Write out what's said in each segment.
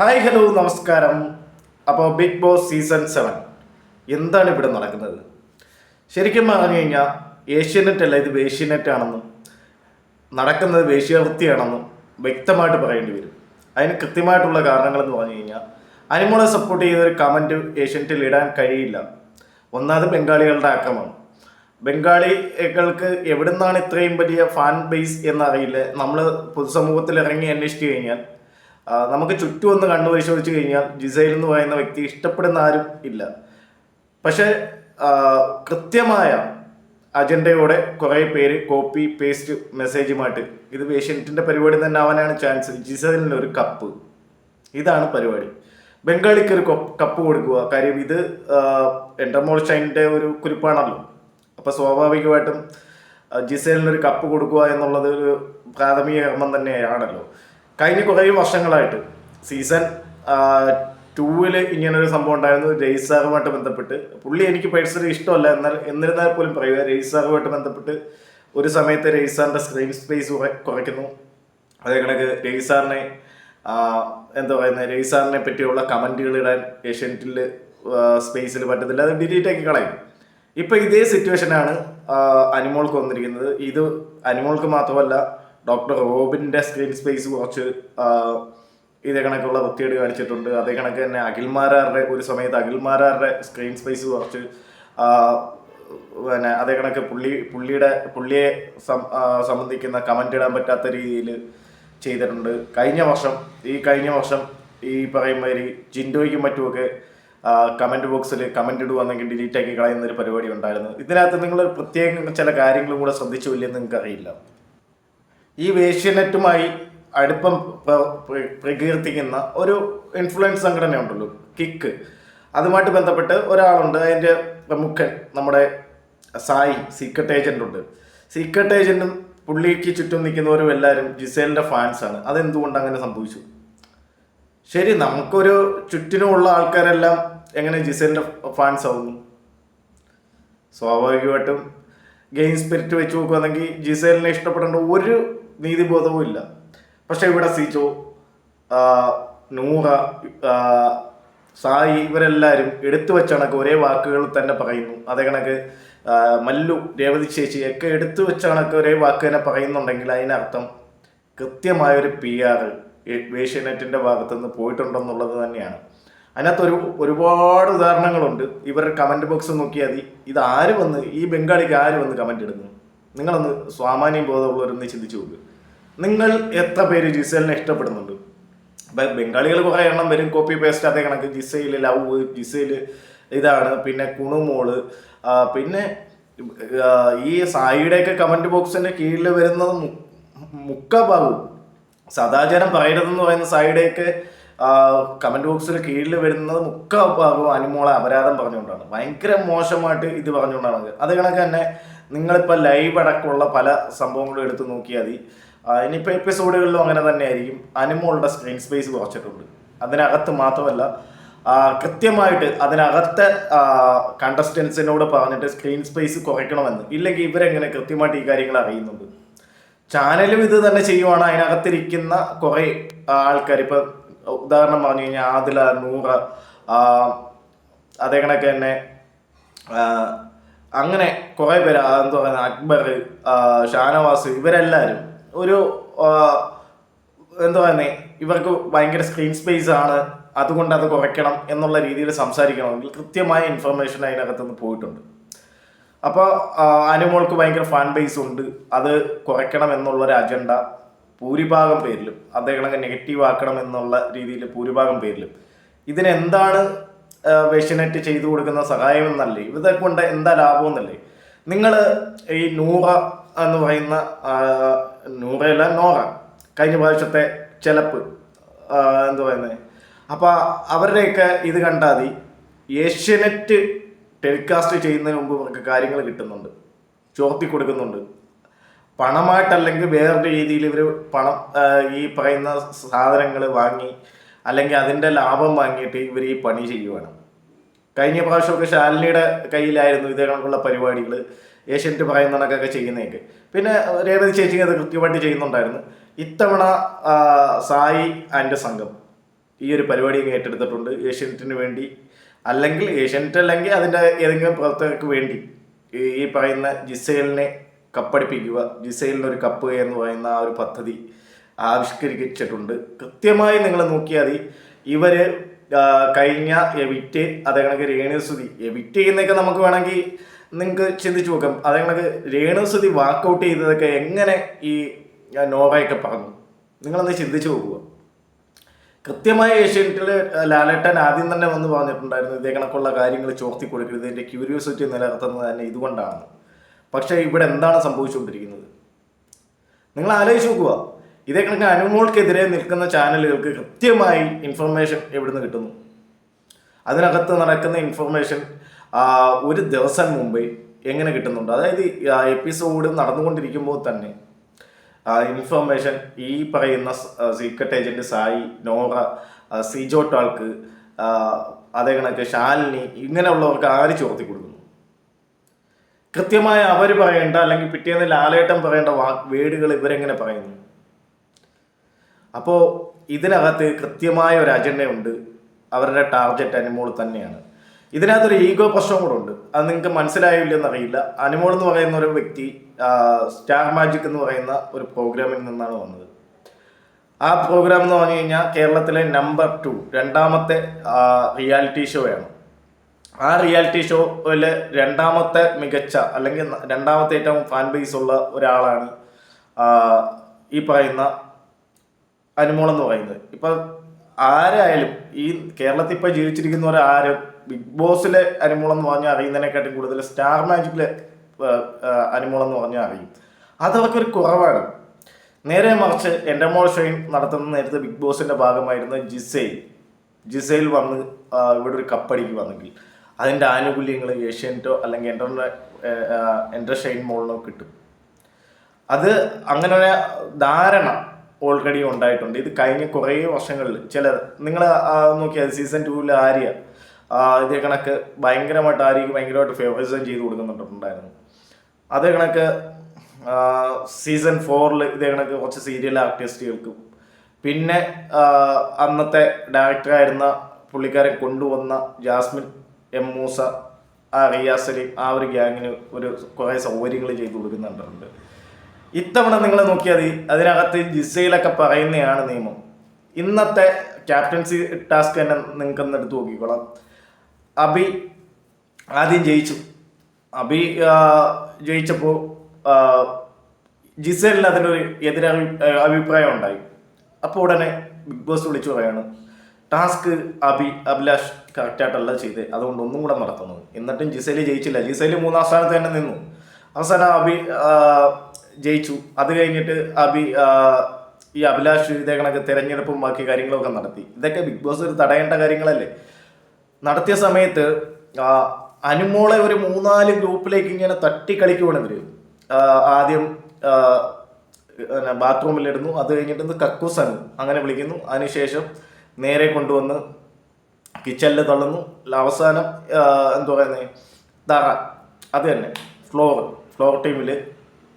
Hi hello നമസ്കാരം. അപ്പോൾ big boss season seven എന്താണ് ഇവിടെ നടക്കുന്നത്? ശരിക്കും പറഞ്ഞു കഴിഞ്ഞാൽ ഏഷ്യനെറ്റ് അല്ല ഇത് വേഷ്യനെറ്റ് ആണെന്നും നടക്കുന്നത് വേശ്യാവൃത്തിയാണെന്നും വ്യക്തമായിട്ട് പറയേണ്ടി വരും. അതിന് കൃത്യമായിട്ടുള്ള കാരണങ്ങളെന്ന് പറഞ്ഞു കഴിഞ്ഞാൽ അനിമോളെ സപ്പോർട്ട് ഒരു കമന്റ് ഏഷ്യനെറ്റിൽ ഇടാൻ കഴിയില്ല. ഒന്നാമത് ബംഗാളികളുടെ ആക്രമണം. ബംഗാളികൾക്ക് എവിടുന്നാണ് ഇത്രയും വലിയ ഫാൻ ബേസ് എന്നറിയില്ല. നമ്മൾ പൊതുസമൂഹത്തിൽ ഇറങ്ങി അന്വേഷിച്ചു കഴിഞ്ഞാൽ നമുക്ക് ചുറ്റും ഒന്ന് കണ്ടു പരിശോധിച്ച് കഴിഞ്ഞാൽ ജിസൈൽ എന്ന് പറയുന്ന വ്യക്തി ഇഷ്ടപ്പെടുന്ന ആരും ഇല്ല. പക്ഷെ കൃത്യമായ അജണ്ടയോടെ കുറേ പേര് കോപ്പി പേസ്റ്റ് മെസ്സേജുമായിട്ട് ഇത് ഏഷ്യനെറ്റിന്റെ പരിപാടി തന്നെ ആവാനാണ് ചാൻസ് ജിസൈലിന് ഒരു കപ്പ് ഇതാണ് പരിപാടി. ബംഗാളിക്ക് ഒരു കപ്പ് കൊടുക്കുക. കാര്യം ഇത് എന്റർമോൾ ഷൈന്റെ ഒരു കുരിപ്പാണല്ലോ. അപ്പോൾ സ്വാഭാവികമായിട്ടും ജിസലിനൊരു കപ്പ് കൊടുക്കുക എന്നുള്ളത് ഒരു പ്രാഥമിക കർമ്മം തന്നെയാണല്ലോ. കഴിഞ്ഞ കുറേ വർഷങ്ങളായിട്ട് സീസൺ ടൂവിൽ ഇങ്ങനൊരു സംഭവം ഉണ്ടായിരുന്നു രജിസാറുമായിട്ട് ബന്ധപ്പെട്ട്. പുള്ളി എനിക്ക് പേഴ്സണലി ഇഷ്ടമല്ല എന്നാൽ എന്നിരുന്നാൽ പോലും പറയുക രജിസാറുമായിട്ട് ബന്ധപ്പെട്ട് ഒരു സമയത്ത് രജിസാറിന്റെ സ്ക്രീൻ സ്പേസ് കുറയ്ക്കുന്നു. അതേ കണക്ക് രജിസാറിനെ എന്താ പറയുന്നത് രജിസാറിനെ പറ്റിയുള്ള കമന്റുകൾ ഇടാൻ ഏഷ്യന്റിൽ സ്പേസിൽ പറ്റത്തില്ല അത് ഡിലീറ്റ് ആക്കി കളയും. ഇപ്പൊ ഇതേ സിറ്റുവേഷനാണ് അനിമോൾക്ക് വന്നിരിക്കുന്നത്. ഇത് അനിമോൾക്ക് മാത്രമല്ല ഡോക്ടർ റോബിന്റെ സ്ക്രീൻ സ്പേസ് കുറച്ച് ഇതേ കണക്കുള്ള വൃത്തിയേട് കാണിച്ചിട്ടുണ്ട്. അതേ കണക്ക് തന്നെ അഖിൽമാരാറുടെ ഒരു സമയത്ത് അഖിൽമാരാറുടെ സ്ക്രീൻ സ്പേസ് കുറച്ച് പിന്നെ അതേ കണക്ക് പുള്ളി പുള്ളിയുടെ പുള്ളിയെ സംബന്ധിക്കുന്ന കമന്റ് ഇടാൻ പറ്റാത്ത രീതിയിൽ ചെയ്തിട്ടുണ്ട്. കഴിഞ്ഞ വർഷം ഈ കഴിഞ്ഞ വർഷം ഈ പറയുന്ന മാതിരി ജിൻഡോയ്ക്കും മറ്റുമൊക്കെ കമന്റ് ബോക്സിൽ കമന്റ് ഇടുവാണെങ്കിൽ ഡിലീറ്റ് ആക്കി കളയുന്ന ഒരു പരിപാടി ഉണ്ടായിരുന്നു. ഇതിനകത്ത് നിങ്ങൾ പ്രത്യേകം ചില കാര്യങ്ങളും കൂടെ ശ്രദ്ധിച്ചു ഇല്ലെന്ന് നിങ്ങൾക്ക് അറിയില്ല ഈ വേഷ്യനെറ്റുമായി അടുപ്പം പ്ര- പ്ര- പ്രകീർത്തിക്കുന്ന ഒരു ഇൻഫ്ലുവൻസ് സംഘടന ഉണ്ടല്ലോ കിക്ക് അതുമായിട്ട് ബന്ധപ്പെട്ട് ഒരാളുണ്ട് അതിന്റെ പ്രമുഖൻ നമ്മുടെ സായി സീക്രട്ട് ഏജന്റ് ഉണ്ട്. സീക്രട്ട് ഏജന്റും പുള്ളിക്ക് ചുറ്റും നിൽക്കുന്നവരും എല്ലാവരും ജിസേലിന്റെ ഫാൻസാണ് അതെന്തുകൊണ്ട് അങ്ങനെ സംഭവിച്ചു? ശരി നമുക്കൊരു ചുറ്റിനുമുള്ള ആൾക്കാരെല്ലാം എങ്ങനെ ജിസേലിന്റെ ഫാൻസ് ആവുന്നു സ്വാഭാവികമായിട്ടും ഗെയിം സ്പിരിറ്റ് വെച്ച് നോക്കുകയാണെങ്കിൽ ജിസേലിനെ ഇഷ്ടപ്പെടേണ്ട ഒരു നീതിബോധവും ഇല്ല. പക്ഷെ ഇവിടെ സിജോ നൂറ സായി ഇവരെല്ലാവരും എടുത്തു വെച്ച കണക്ക് ഒരേ വാക്കുകൾ തന്നെ പറയുന്നു. അതേ കണക്ക് മല്ലു രേവതി ചേച്ചി ഒക്കെ എടുത്തു വെച്ച കണക്ക് ഒരേ വാക്ക് തന്നെ പറയുന്നുണ്ടെങ്കിൽ അതിനർത്ഥം കൃത്യമായൊരു പി ആർ ഏഷ്യാനെറ്റിന്റെ ഭാഗത്തു നിന്ന് പോയിട്ടുണ്ടെന്നുള്ളത് തന്നെയാണ്. അതിനകത്ത് ഒരു ഒരുപാട് ഉദാഹരണങ്ങളുണ്ട്. ഇവരുടെ കമന്റ് ബോക്സ് നോക്കിയാൽ മതി. ഇത് ആര് വന്ന് ഈ ബംഗാളിക്ക് ആര് വന്ന് കമന്റ് ഇടുന്നു? നിങ്ങളൊന്ന് സ്വാമാന്യം ബോധമുള്ളവരൊന്ന് ചിന്തിച്ചു നോക്ക്. നിങ്ങൾ എത്ര പേര് ജിസേലിനെ ഇഷ്ടപ്പെടുന്നുണ്ട്? ബ- ബംഗാളികൾ കുറേ എണ്ണം വരും കോപ്പി പേസ്റ്റ് അതേ കണക്ക്. ജിസയിൽ ലവ് ജിസയിൽ ഇതാണ് പിന്നെ കുണുമോൾ. പിന്നെ ഈ സായിയുടെയൊക്കെ കമന്റ് ബോക്സിന്റെ കീഴിൽ വരുന്നത് മുക്ക ഭാഗവും സദാചാരം പറയരുതെന്ന് പറയുന്ന സായിയുടെയൊക്കെ കമന്റ് ബോക്സിൽ കീഴിൽ വരുന്നത് മുക്ക ഭാഗവും അനുമോളെ അപരാധം പറഞ്ഞുകൊണ്ടാണ്. ഭയങ്കര മോശമായിട്ട് ഇത് പറഞ്ഞുകൊണ്ടാണ് അത്. കണക്ക് തന്നെ നിങ്ങളിപ്പോൾ ലൈവ് അടക്കമുള്ള പല സംഭവങ്ങളും എടുത്ത് നോക്കിയാൽ മതി. ഇനിയിപ്പോൾ എപ്പിസോഡുകളിലും അങ്ങനെ തന്നെ ആയിരിക്കും അനുമോളുടെ സ്ക്രീൻ സ്പേസ് കുറച്ചിട്ടുണ്ട്. അതിനകത്ത് മാത്രമല്ല കൃത്യമായിട്ട് അതിനകത്തെ കണ്ടസ്റ്റൻസിനോട് പറഞ്ഞിട്ട് സ്ക്രീൻ സ്പേസ് കുറയ്ക്കണമെന്ന്. ഇല്ലെങ്കിൽ ഇവരെങ്ങനെ കൃത്യമായിട്ട് ഈ കാര്യങ്ങൾ അറിയുന്നുണ്ട്. ചാനലും ഇത് തന്നെ ചെയ്യുവാണ്. അതിനകത്തിരിക്കുന്ന കുറേ ആൾക്കാർ ഇപ്പം ഉദാഹരണം പറഞ്ഞു കഴിഞ്ഞാൽ ആദില നൂറ അതേ കണക്ക് തന്നെ അങ്ങനെ കുറേ പേര് എന്താ പറയുക അക്ബർ ഷാനവാസ് ഇവരെല്ലാവരും ഒരു എന്താ പറയുന്നത് ഇവർക്ക് ഭയങ്കര സ്ക്രീൻ സ്പേസ് ആണ് അതുകൊണ്ട് അത് കുറയ്ക്കണം എന്നുള്ള രീതിയിൽ സംസാരിക്കണമെങ്കിൽ കൃത്യമായ ഇൻഫർമേഷൻ അതിനകത്തുനിന്ന് പോയിട്ടുണ്ട്. അപ്പോൾ അനുമോൾക്ക് ഭയങ്കര ഫാൻ ബേസ് ഉണ്ട് അത് കുറയ്ക്കണം എന്നുള്ള ഒരു അജണ്ട ഭൂരിഭാഗം പേരിലും അദ്ദേഹം നെഗറ്റീവ് ആക്കണം എന്നുള്ള രീതിയിൽ ഭൂരിഭാഗം പേരിലും. ഇതിനെന്താണ് വേഷ്യനെറ്റ് ചെയ്തു കൊടുക്കുന്ന സഹായം എന്നല്ലേ ഇവരെ കൊണ്ട് എന്താ ലാഭം എന്നല്ലേ? നിങ്ങൾ ഈ നൂറ എന്ന് പറയുന്ന നൂറയല്ല നോറ. കഴിഞ്ഞ പ്രാവശ്യത്തെ ചെലപ്പ് എന്താ പറയുന്നത് അപ്പോൾ അവരുടെയൊക്കെ ഇത് കണ്ടാൽ മതി. ഏഷ്യനെറ്റ് ടെലികാസ്റ്റ് ചെയ്യുന്നതിന് മുമ്പ് ഇവർക്ക് കാര്യങ്ങൾ കിട്ടുന്നുണ്ട്. ചോർത്തി കൊടുക്കുന്നുണ്ട്. പണമായിട്ടല്ലെങ്കിൽ വേറൊരു രീതിയിൽ ഇവർ പണം ഈ പറയുന്ന സാധനങ്ങൾ വാങ്ങി അല്ലെങ്കിൽ അതിന്റെ ലാഭം വാങ്ങിയിട്ട് ഇവർ ഈ പണി ചെയ്യുവാണ്. കഴിഞ്ഞ പ്രാവശ്യമൊക്കെ ശാലിനിയുടെ കയ്യിലായിരുന്നു ഇതേ കണക്കുള്ള പരിപാടികൾ ഏഷ്യന്റ് പറയുന്ന കണക്കൊക്കെ ചെയ്യുന്നതൊക്കെ. പിന്നെ രേവതി ചേച്ചി അത് കൃത്യമായിട്ട് ചെയ്യുന്നുണ്ടായിരുന്നു. ഇത്തവണ സായി ആൻഡ് സംഘം ഈ ഒരു പരിപാടി ഏറ്റെടുത്തിട്ടുണ്ട്. ഏഷ്യനെറ്റിന് വേണ്ടി അല്ലെങ്കിൽ ഏഷ്യനെറ്റ് അല്ലെങ്കിൽ അതിന്റെ ഏതെങ്കിലും പ്രവർത്തകർക്ക് വേണ്ടി. ഈ- പറയുന്ന ജിസൈലിനെ കപ്പടിപ്പിക്കുക ജിസൈലിന് ഒരു കപ്പ് എന്ന് പറയുന്ന ആ ഒരു പദ്ധതി ആവിഷ്കരിച്ചിട്ടുണ്ട്. കൃത്യമായി നിങ്ങൾ നോക്കിയാൽ മതി. ഇവർ കഴിഞ്ഞ എവിറ്റ് അതേ കണക്ക് രേണുസുതി എവിറ്റ് ചെയ്യുന്നതൊക്കെ നമുക്ക് വേണമെങ്കിൽ നിങ്ങൾക്ക് ചിന്തിച്ചു നോക്കാം. അത് കണക്ക് രേണുസുതി വാക്കൗട്ട് ചെയ്തതൊക്കെ എങ്ങനെ ഈ നോവയൊക്കെ പറഞ്ഞു നിങ്ങളൊന്ന് ചിന്തിച്ചു നോക്കുക. കൃത്യമായ ഏഷ്യനെറ്റിൽ ലാലേട്ടൻ ആദ്യം തന്നെ വന്ന് പറഞ്ഞിട്ടുണ്ടായിരുന്നു ഇതേ കണക്കുള്ള കാര്യങ്ങൾ ചോർത്തി കൊടുക്കരുത് ഇതിന്റെ ക്യൂരിയോസിറ്റി നിലനിർത്തുന്നത് തന്നെ ഇതുകൊണ്ടാണ്. പക്ഷേ ഇവിടെ എന്താണ് സംഭവിച്ചുകൊണ്ടിരിക്കുന്നത്? നിങ്ങൾ ആലോചിച്ച് നോക്കുക. ഇതേ കണക്ക് അനുമോൾക്കെതിരെ നിൽക്കുന്ന ചാനലുകൾക്ക് കൃത്യമായി ഇൻഫർമേഷൻ എവിടുന്ന് കിട്ടുന്നു? അതിനകത്ത് നടക്കുന്ന ഇൻഫർമേഷൻ ഒരു ദിവസം മുമ്പേ എങ്ങനെ കിട്ടുന്നുണ്ട്? അതായത് എപ്പിസോഡ് നടന്നുകൊണ്ടിരിക്കുമ്പോൾ തന്നെ ഇൻഫർമേഷൻ ഈ പറയുന്ന സീക്രട്ട് ഏജന്റ് സായി നോറ സിജോട്ടാൾക്ക് സിജോ ടാൾക്ക് അതേ കണക്ക് ശാലിനി ഇങ്ങനെയുള്ളവർക്ക് ആര് ചോർത്തി കൊടുക്കുന്നു? കൃത്യമായി അവർ പറയേണ്ട അല്ലെങ്കിൽ പിറ്റേന്ന് ലാലേട്ടൻ പറയേണ്ട വാ വേടുകൾ ഇവരെങ്ങനെ പറയുന്നു? അപ്പോൾ ഇതിനകത്ത് കൃത്യമായ ഒരു അജണ്ടയുണ്ട്. അവരുടെ ടാർഗറ്റ് അനുമോൾ തന്നെയാണ്. ഇതിനകത്തൊരു ഈഗോ പ്രശ്നം കൂടെ ഉണ്ട്. അത് നിങ്ങൾക്ക് മനസ്സിലായില്ല എന്നറിയില്ല. അനിമോൾ എന്ന് പറയുന്ന ഒരു വ്യക്തി സ്റ്റാർ മാജിക് എന്ന് പറയുന്ന ഒരു പ്രോഗ്രാമിൽ നിന്നാണ് വന്നത്. ആ പ്രോഗ്രാം എന്ന് പറഞ്ഞു കഴിഞ്ഞാൽ കേരളത്തിലെ നമ്പർ ടു രണ്ടാമത്തെ റിയാലിറ്റി ഷോ ആണ്. ആ റിയാലിറ്റി ഷോയിലെ രണ്ടാമത്തെ മികച്ച അല്ലെങ്കിൽ രണ്ടാമത്തെ ഏറ്റവും ഫാൻ ബേസ് ഉള്ള ഒരാളാണ് ഈ പറയുന്ന അനുമോൾ എന്ന് പറയുന്നത്. ഇപ്പം ആരായാലും ഈ കേരളത്തിൽ ഇപ്പോൾ ജീവിച്ചിരിക്കുന്നവർ ആരും ബിഗ് ബോസിലെ അനുമോളം എന്ന് പറഞ്ഞാൽ അറിയുന്നതിനെക്കാട്ടും കൂടുതൽ സ്റ്റാർ മാജിക്കിലെ അനുമോളം എന്ന് പറഞ്ഞാൽ അറിയും. അതവർക്കൊരു കുറവാണ്. നേരെ മറിച്ച് എന്റെ മോൾ ഷെയിൻ നടത്തുന്ന നേരത്തെ ബിഗ് ബോസിന്റെ ഭാഗമായിരുന്ന ജിസൈൽ ജിസൈൽ വന്ന് ഇവിടെ ഒരു കപ്പടിക്ക് വന്നെങ്കിൽ അതിന്റെ ആനുകൂല്യങ്ങൾ ഏഷ്യന്റോ അല്ലെങ്കിൽ എന്റെ എന്റെ ഷൈൻ മോളിനോ കിട്ടും. അത് അങ്ങനെ ഒരു ധാരണ ഓൾറെഡി ഉണ്ടായിട്ടുണ്ട്. ഇത് കഴിഞ്ഞ കുറേ വർഷങ്ങളിൽ ചില നിങ്ങൾ നോക്കിയാൽ സീസൺ ടൂവിൽ ആര്യ ഇതേ കണക്ക് ഭയങ്കരമായിട്ട് ആരെയും ഭയങ്കരമായിട്ട് ഫേവറിസം ചെയ്ത് കൊടുക്കുന്നുണ്ടായിരുന്നു. അതേ കണക്ക് സീസൺ ഫോറിൽ ഇതേ കണക്ക് കുറച്ച് സീരിയൽ ആർട്ടിസ്റ്റുകൾക്കും പിന്നെ അന്നത്തെ ഡയറക്ടറായിരുന്ന പുള്ളിക്കാരൻ കൊണ്ടുവന്ന ജാസ്മിൻ എം മൂസ ആ റിയാസ് ആ ഒരു ഗ്യാങ്ങിന് ഒരു കുറേ സൗകര്യങ്ങൾ ചെയ്തു കൊടുക്കുന്നുണ്ട് ഇത്തവണ നിങ്ങൾ നോക്കിയാൽ മതി അതിനകത്ത് ജിസയിലൊക്കെ പറയുന്നതാണ് നിയമം. ഇന്നത്തെ ക്യാപ്റ്റൻസി ടാസ്ക് തന്നെ നിങ്ങൾക്ക് ഒന്ന് എടുത്ത് നോക്കിക്കോളാം. അബി ആദ്യം ജയിച്ചു. അബി ജയിച്ചപ്പോൾ ജിസേലിന് അതിനൊരു എതിരഭി അഭിപ്രായം ഉണ്ടായി. അപ്പോൾ ഉടനെ ബിഗ് ബോസ് വിളിച്ചു പറയാണ് ടാസ്ക് അബി അഭിലാഷ് കറക്റ്റായിട്ടല്ല ചെയ്ത്. അതുകൊണ്ട് ഒന്നും കൂടെ നടത്തുന്നത് എന്നിട്ടും ജിസേൽ ജയിച്ചില്ല. ജിസേൽ മൂന്നാം സ്ഥാനത്ത് തന്നെ നിന്നു. അവസാനം അബി ജയിച്ചു. അത് കഴിഞ്ഞിട്ട് അബി ഈ അഭിലാഷ് ഇതേ കണക്ക് തിരഞ്ഞെടുപ്പും ബാക്കി കാര്യങ്ങളൊക്കെ നടത്തി. ഇതൊക്കെ ബിഗ് ബോസ് ഒരു തടയേണ്ട കാര്യങ്ങളല്ലേ? നടത്തിയ സമയത്ത് അനുമോളെ ഒരു മൂന്നാൽ ഗ്രൂപ്പിലേക്ക് ഇങ്ങനെ തട്ടിക്കളിക്കുവാണ് ഇവർ. ആദ്യം ബാത്റൂമിലിടുന്നു അത് കഴിഞ്ഞിട്ട് കക്കൂസൻ അങ്ങനെ വിളിക്കുന്നു. അതിനുശേഷം നേരെ കൊണ്ടുവന്ന് കിച്ചണിൽ തള്ളുന്നു. അവസാനം എന്താ പറയുന്നത് തറ അത് തന്നെ. ഫ്ലോർ ഫ്ലോർ ടീമിൽ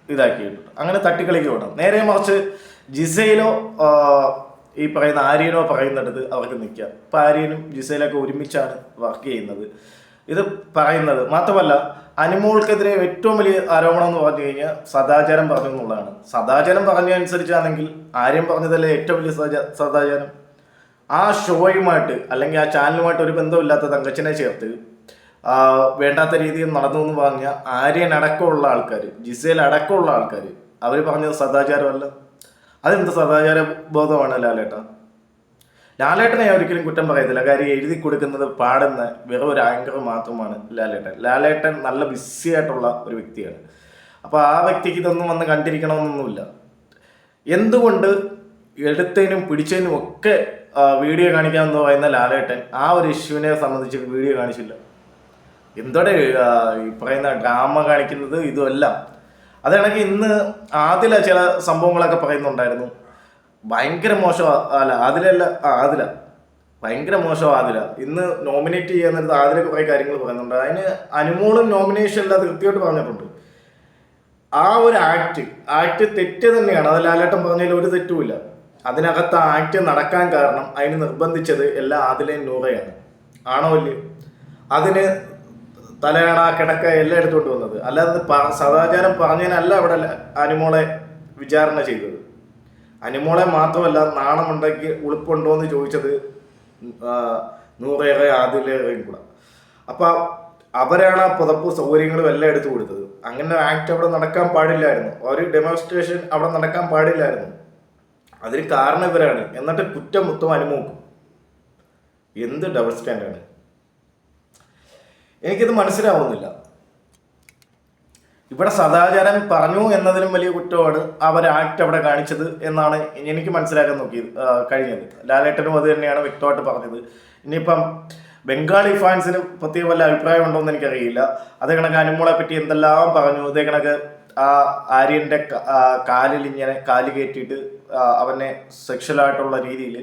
ഇതാക്കിയിട്ടുണ്ട്. അങ്ങനെ തട്ടിക്കളിക്കുകയാണ് നേരെ മറിച്ച് ജിസയിലോ ഈ പറയുന്ന ആര്യനോ പറയുന്നിടത്ത് അവർക്ക് നിൽക്കാം ഇപ്പം ആര്യനും ജിസയിലൊക്കെ ഒരുമിച്ചാണ് വർക്ക് ചെയ്യുന്നത്. ഇത് പറയുന്നത് മാത്രമല്ല അനിമോൾക്കെതിരെ ഏറ്റവും വലിയ ആരോപണം എന്ന് പറഞ്ഞു കഴിഞ്ഞാൽ സദാചാരം പറഞ്ഞു എന്നുള്ളതാണ്. സദാചാരം പറഞ്ഞതനുസരിച്ചാണെങ്കിൽ ആര്യം പറഞ്ഞതല്ലേ ഏറ്റവും വലിയ സദാചാരം? ആ ഷോയുമായിട്ട് അല്ലെങ്കിൽ ആ ചാനലുമായിട്ട് ഒരു ബന്ധമില്ലാത്ത തങ്കച്ചനെ ചേർത്ത് വേണ്ടാത്ത രീതിയിൽ നടന്നു എന്ന് പറഞ്ഞ ആര്യൻ അടക്കമുള്ള ആൾക്കാർ ജിസേൽ അടക്കമുള്ള ആൾക്കാർ അവർ പറഞ്ഞത് സദാചാരമല്ല. അതെന്ത് സദാചാര ബോധമാണ് ലാലേട്ട? ലാലേട്ടനെ ഒരിക്കലും കുറ്റം പറയത്തില്ല കാര്യം എഴുതി കൊടുക്കുന്നത് പാടുന്ന വെറും ഒരു ആങ്കർ മാത്രമാണ് ലാലേട്ടൻ. ലാലേട്ടൻ നല്ല ബിസി ആയിട്ടുള്ള ഒരു വ്യക്തിയാണ്. അപ്പോൾ ആ വ്യക്തിക്ക് ഇതൊന്നും വന്ന് കണ്ടിരിക്കണമെന്നൊന്നുമില്ല. എന്തുകൊണ്ട് എടുത്തതിനും പിടിച്ചതിനും ഒക്കെ വീഡിയോ കാണിക്കാമെന്ന് പറയുന്ന ലാലേട്ടൻ ആ ഒരു ഇഷ്യൂവിനെ സംബന്ധിച്ച് വീഡിയോ കാണിച്ചില്ല. എന്തോടെ ഈ പറയുന്ന ഡ്രാമ കാണിക്കുന്നത് ഇതുമെല്ലാം. അത് കണക്ക് ഇന്ന് ആദില ചില സംഭവങ്ങളൊക്കെ പറയുന്നുണ്ടായിരുന്നു. ഭയങ്കര മോശം അല്ല ആദിലല്ല ആ ആദില. ഭയങ്കര മോശം ആദില. ഇന്ന് നോമിനേറ്റ് ചെയ്യാൻ നേരത്ത് ആദില കുറേ കാര്യങ്ങൾ പറയുന്നുണ്ട്. അതിന് അനുമോളും നോമിനേഷൻ എല്ലാം കൃത്യമായിട്ട് പറഞ്ഞിട്ടുണ്ട്. ആ ഒരു ആക്ട് ആക്ട് തെറ്റ് തന്നെയാണ്. അത് ലാലേട്ടൻ പറഞ്ഞതിൽ ഒരു തെറ്റുമില്ല അതിനകത്ത് ആക്ട് നടക്കാൻ കാരണം അതിന് നിർബന്ധിച്ചത് എല്ലാം ആദിലയും നൂറയാണ്. ആണോ അല്ലേ അതിന് തലയണ കിടക്ക എല്ലാം എടുത്തോണ്ട് വന്നത്. അല്ലാതെ സദാചാരം പറഞ്ഞതിനല്ല അവിടെ അനുമോളെ വിചാരണ ചെയ്തത്. അനുമോളെ മാത്രമല്ല നാണമുണ്ടെങ്കിൽ ഉളുപ്പുണ്ടോ എന്ന് ചോദിച്ചത് നൂറേറെ ആദിലേറെയും കൂടെ. അപ്പൊ അവരാണ് ആ പുതപ്പ് സൗകര്യങ്ങളും എല്ലാം എടുത്തു കൊടുത്തത്. അങ്ങനെ ആക്ട് അവിടെ നടക്കാൻ പാടില്ലായിരുന്നു. ഒരു ഡെമോൺസ്ട്രേഷൻ അവിടെ നടക്കാൻ പാടില്ലായിരുന്നു. അതിന് കാരണം ഇവരാണ്. എന്നിട്ട് കുറ്റം മൊത്തം അനുമോക്കും. എന്ത് ഡബിൾ സ്റ്റാൻഡാണ് എനിക്കിത് മനസ്സിലാവുന്നില്ല. ഇവിടെ സദാചാരം പറഞ്ഞു എന്നതിലും വലിയ കുറ്റമാണ് അവർ ആക്ട് അവിടെ കാണിച്ചത് എന്നാണ് എനിക്ക് മനസ്സിലാക്കാൻ നോക്കിയത് കഴിഞ്ഞത്. ലാലേട്ടനും അത് തന്നെയാണ് വ്യക്തമായിട്ട് പറഞ്ഞത്. ഇനിയിപ്പം ബംഗാളി ഫാൻസിന് പ്രത്യേക വല്ല അഭിപ്രായം ഉണ്ടോ എന്ന് എനിക്കറിയില്ല. അതേ കണക്ക് അനുമോളെ പറ്റി എന്തെല്ലാം പറഞ്ഞു? അതേ കണക്ക് ആ ആര്യന്റെ കാലിൽ ഇങ്ങനെ കാൽ കയറ്റിയിട്ട് അവനെ സെക്ഷലായിട്ടുള്ള രീതിയിൽ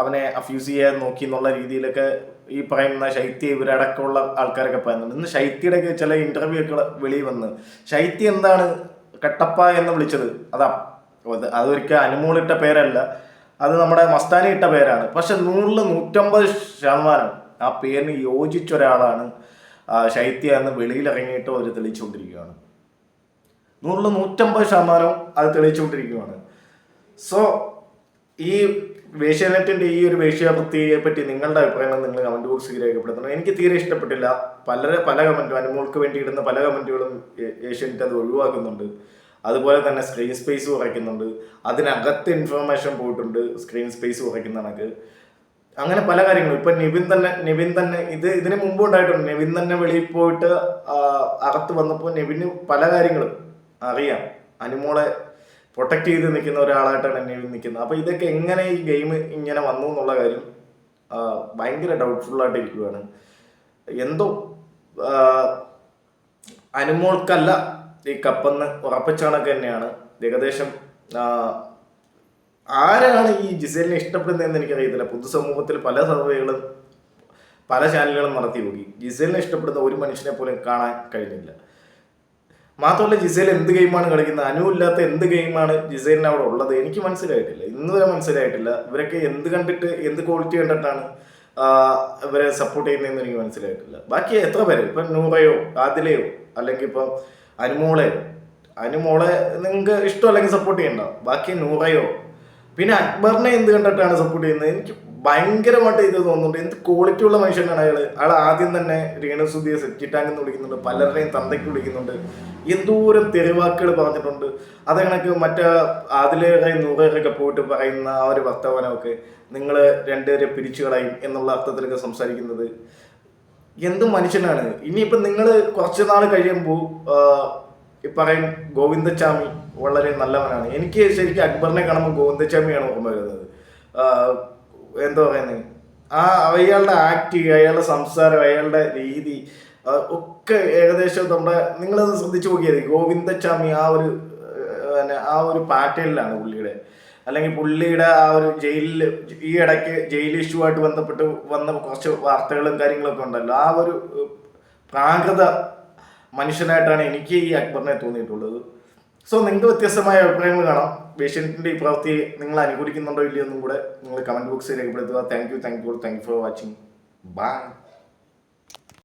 അവനെ അഫ്യൂസ് ചെയ്യാൻ നോക്കി എന്നുള്ള രീതിയിലൊക്കെ ഈ പറയുന്ന ശൈത്യ ഇവരടക്കമുള്ള ആൾക്കാരൊക്കെ പറയുന്നുണ്ട്. ഇന്ന് ശൈത്യയുടെ ഒക്കെ ചില ഇന്റർവ്യൂ ഒക്കെ വെളിയിൽ വന്ന് ശൈത്യ എന്താണ് കട്ടപ്പ എന്ന് വിളിച്ചത്? അതാ അത് അതൊരിക്കൽ അനുമോളിട്ട പേരല്ല. അത് നമ്മുടെ മസ്താനി ഇട്ട പേരാണ്. പക്ഷെ നൂറിൽ നൂറ്റമ്പത് ശതമാനം ആ പേരിന് യോജിച്ച ഒരാളാണ് ശൈത്യ എന്ന് വെളിയിലിറങ്ങിയിട്ട് അവർ തെളിയിച്ചുകൊണ്ടിരിക്കുകയാണ്. നൂറിൽ നൂറ്റമ്പത് ശതമാനം അത് തെളിയിച്ചുകൊണ്ടിരിക്കുകയാണ്. സോ ഈ വേഷ്യാനെറ്റിന്റെ ഈ ഒരു വേശ്യാവൃത്തിയെ പറ്റി നിങ്ങളുടെ അഭിപ്രായങ്ങൾ നിങ്ങൾ കമന്റ് ബോക്സിൽ രേഖപ്പെടുത്തണം. എനിക്ക് തീരെ ഇഷ്ടപ്പെട്ടില്ല. പല പല കമന്റും അനുമോൾക്ക് വേണ്ടി ഇടുന്ന പല കമന്റുകളും ഏഷ്യാനെറ്റ് അത് ഒഴിവാക്കുന്നുണ്ട്. അതുപോലെ തന്നെ സ്ക്രീൻ സ്പേസ് കുറയ്ക്കുന്നുണ്ട്. അതിനകത്ത് ഇൻഫർമേഷൻ പോയിട്ടുണ്ട്. സ്ക്രീൻ സ്പേസ് കുറയ്ക്കുന്ന കണക്ക്. അങ്ങനെ പല കാര്യങ്ങളും. ഇപ്പൊ നിവിൻ തന്നെ നിവിൻ തന്നെ ഇത് ഇതിന് മുമ്പ് ഉണ്ടായിട്ടുണ്ട്. നിവിൻ തന്നെ വെളിയിൽ പോയിട്ട് അകത്ത് വന്നപ്പോൾ നിവിന് പല കാര്യങ്ങളും അറിയാം. അനുമോളെ പ്രൊട്ടക്ട് ചെയ്ത് നിൽക്കുന്ന ഒരാളായിട്ടാണ് എന്നെ നിൽക്കുന്നത്. അപ്പോൾ ഇതൊക്കെ എങ്ങനെ ഈ ഗെയിം ഇങ്ങനെ വന്നു എന്നുള്ള കാര്യം ഭയങ്കര ഡൗട്ട്ഫുൾ ആയിട്ട് ഇരിക്കുകയാണ് എന്തോ അനുമോൾക്കല്ല ഈ കപ്പെന്ന് ഉറപ്പിച്ചണക്ക് തന്നെയാണ്. ഏകദേശം ആരാണ് ഈ ജിസേലിനെ ഇഷ്ടപ്പെടുന്നതെന്ന് എനിക്കറിയത്തില്ല. പൊതുസമൂഹത്തിൽ പല സർവേകളും പല ചാനലുകളും നടത്തി നോക്കി ജിസേലിനെ ഇഷ്ടപ്പെടുന്ന ഒരു മനുഷ്യനെ പോലും കാണാൻ കഴിഞ്ഞില്ല. മാത്രമല്ല ജിസേൽ എന്ത് ഗെയിമാണ് കളിക്കുന്നത്? അനുവില്ലാത്ത എന്ത് ഗെയിമാണ് ജിസേലിന് അവിടെ ഉള്ളത്? എനിക്ക് മനസ്സിലായിട്ടില്ല. ഇന്ന് വരെ മനസ്സിലായിട്ടില്ല. ഇവരൊക്കെ എന്ത് കണ്ടിട്ട് എന്ത് ക്വാളിറ്റി കണ്ടിട്ടാണ് ഇവരെ സപ്പോർട്ട് ചെയ്യുന്നതെന്ന് എനിക്ക് മനസ്സിലായിട്ടില്ല. ബാക്കി എത്ര പേര്? ഇപ്പം നൂറയോ ആദിലയോ അല്ലെങ്കിൽ ഇപ്പം അനുമോളെയോ അനുമോളെ നിങ്ങൾക്ക് ഇഷ്ടമല്ലെങ്കിൽ സപ്പോർട്ട് ചെയ്യണ്ട. ബാക്കി നൂറയോ. പിന്നെ അക്ബറിനെ എന്ത് കണ്ടിട്ടാണ് സപ്പോർട്ട് ചെയ്യുന്നത്? എനിക്ക് ഭയങ്കരമായിട്ട് ഇത് തോന്നുന്നുണ്ട്. എന്ത് ക്വാളിറ്റി ഉള്ള മനുഷ്യനാണ് അയാൾ അയാൾ ആദ്യം തന്നെ രേണുസുദിയെ സെറ്റി ടാങ്ക് എന്ന് വിളിക്കുന്നുണ്ട്. പലരുടെയും തന്തയ്ക്ക് വിളിക്കുന്നുണ്ട്. എന്തോരം തെരുവാക്കുകൾ പറഞ്ഞിട്ടുണ്ട്. അത് കണക്ക് മറ്റേ ആദിലേറെ നൂറേറൊക്കെ പോയിട്ട് പറയുന്ന ആ ഒരു വർത്തമാനമൊക്കെ നിങ്ങൾ രണ്ടുപേരെ പിരിച്ചു കളയും എന്നുള്ള അർത്ഥത്തിലൊക്കെ സംസാരിക്കുന്നത്. എന്ത് മനുഷ്യനാണ്? ഇനിയിപ്പം നിങ്ങൾ കുറച്ച് നാൾ കഴിയുമ്പോൾ പറയും ഗോവിന്ദച്ചാമി വളരെ നല്ലവനാണ്. എനിക്ക് ശരിക്കും അക്ബറിനെ കാണുമ്പോൾ ഗോവിന്ദച്ചാമിയാണ് ഓർമ്മ വരുന്നത്. എന്താ പറയുന്നത് ആ അയാളുടെ ആക്ട് അയാളുടെ സംസാരം അയാളുടെ രീതി ഒക്കെ ഏകദേശം നമ്മുടെ നിങ്ങളത് ശ്രദ്ധിച്ചു നോക്കിയത് ഗോവിന്ദച്ചാമി ആ ഒരു ആ, ഒരു പാറ്റേണിലാണ് പുള്ളിയുടെ. അല്ലെങ്കിൽ പുള്ളിയുടെ ആ ഒരു ജയിലിൽ ഈ ഇടയ്ക്ക് ജയിൽ ഇഷ്യൂ ആയിട്ട് ബന്ധപ്പെട്ട് വന്ന കുറച്ച് വാർത്തകളും കാര്യങ്ങളൊക്കെ ഉണ്ടല്ലോ. ആ ഒരു പ്രാകൃത മനുഷ്യനായിട്ടാണ് എനിക്ക് ഈ അക്ബറിനെ തോന്നിയിട്ടുള്ളത്. സോ നിങ്ങൾക്ക് വ്യത്യസ്തമായ അഭിപ്രായങ്ങൾ കാണാം. പേഷ്യന്റിന്റെ ഈ പ്രവൃത്തി നിങ്ങൾ അനുകൂലിക്കുന്നുണ്ടോ ഇല്ലയോ എന്നും കൂടെ നിങ്ങൾ കമന്റ് ബോക്സിൽ രേഖപ്പെടുത്തുക. Thank you thank you thank you for watching bye